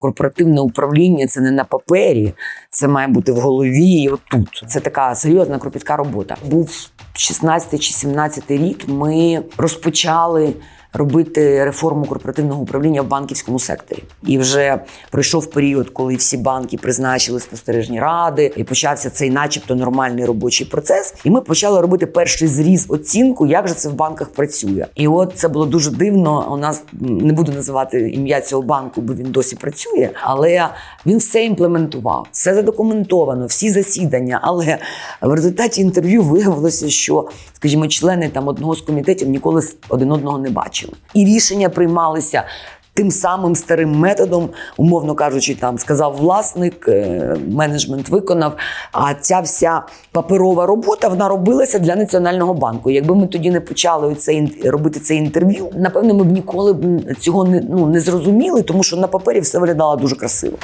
Корпоративне управління це не на папері, це має бути в голові і отут. Це така серйозна кропітка робота. Був 16 чи 17 рік. Ми розпочали робити реформу корпоративного управління в банківському секторі. І вже пройшов період, коли всі банки призначили спостережні ради, і почався цей, начебто, нормальний робочий процес. І ми почали робити перший зріз оцінку, як же це в банках працює. І от це було дуже дивно. У нас не буду називати ім'я цього банку, бо він досі працює, але він все імплементував, все задокументовано, всі засідання. Але в результаті інтерв'ю виявилося, що, скажімо, члени там одного з комітетів ніколи один одного не бачили. І рішення приймалися. Тим самим старим методом, умовно кажучи, там сказав власник, е, менеджмент виконав. А ця вся паперова робота вона робилася для національного банку. Якби ми тоді не почали це робити це інтерв'ю, напевно, ми б ніколи б цього не ну не зрозуміли, тому що на папері все виглядало дуже красиво.